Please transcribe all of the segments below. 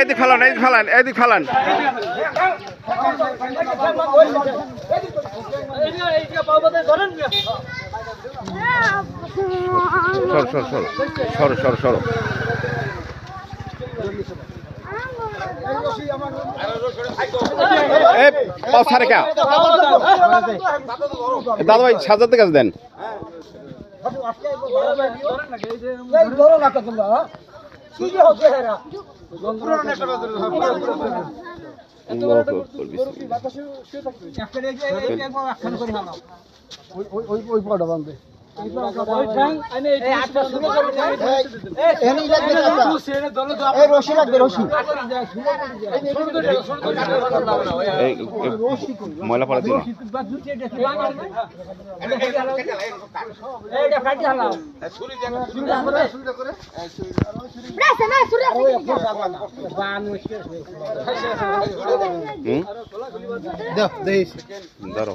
এদিক ফালান এদিক ফালান এদিক ফালান। সর সর সর সর সর সর। দাদা ভাই সাজাতে কাজ দেন। ধরো না তো তোমরা হ্যাঁ? ময়লা পড়া দিন ধরো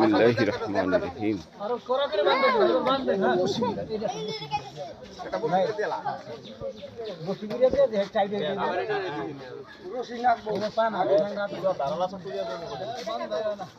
বিসমিল্লাহির রহমানির রহিম ই করে হারান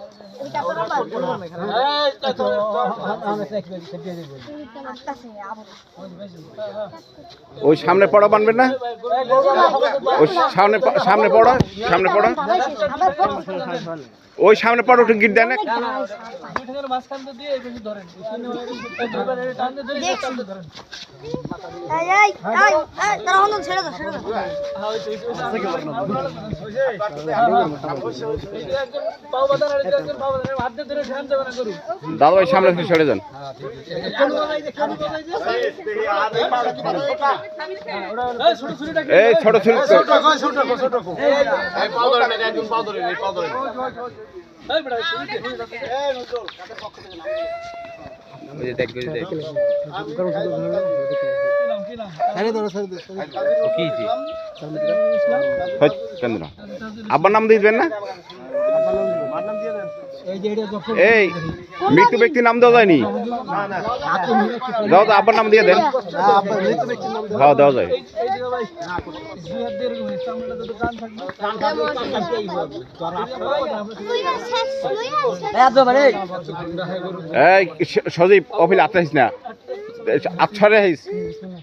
ওই সামনে পড়া বানবেন না? ওই সামনে সামনে পড়া সামনে পড়া। ওই সামনে একটু গিট দেন দাদা ভাই সামনে থেকে সরে যান এই ছোট ছোট ওই যে দেখ ওই নাম দিয়ে? আব্বার দিবেন না এই মৃত্যু ব্যক্তির নাম দেওয়া যায়নি? দাও তো নাম দিয়ে দেন। হ্যাঁ দেওয়া যায়। সজীব, অফিল আত্মাইস না। আচ্ছারে হাইস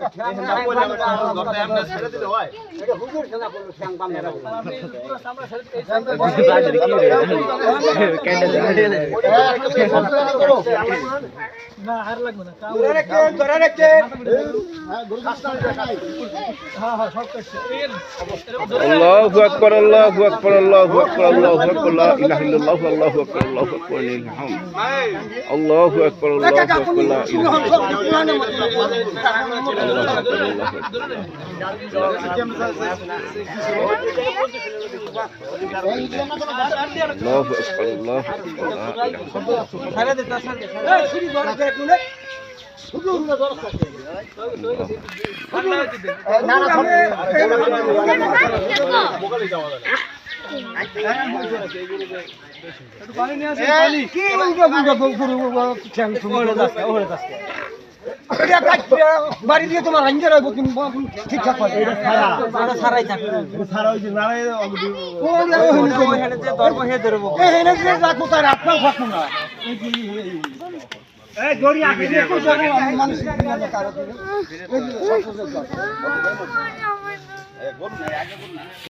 আকবার আল্লাহু আকবার এই তুই আদি সব বানতে আল্লাহু আকবার আল্লাহু আকবার আল্লাহু আকবার আল্লাহু আকবার লা ইলাহা ইল্লাল্লাহু, আল্লাহু আকবার আল্লাহু আকবার আল্লাহু আকবার আল্লাহু আকবার লা ইলাহা কি উল্টা পুল্টা করে ঠ্যাং ঠুঙ্গে যাচ্ছে ওরে যাচ্ছে বাড়ি দিয়ে তোমার হাঞ্জার হইব ঠিকঠাক মানুষ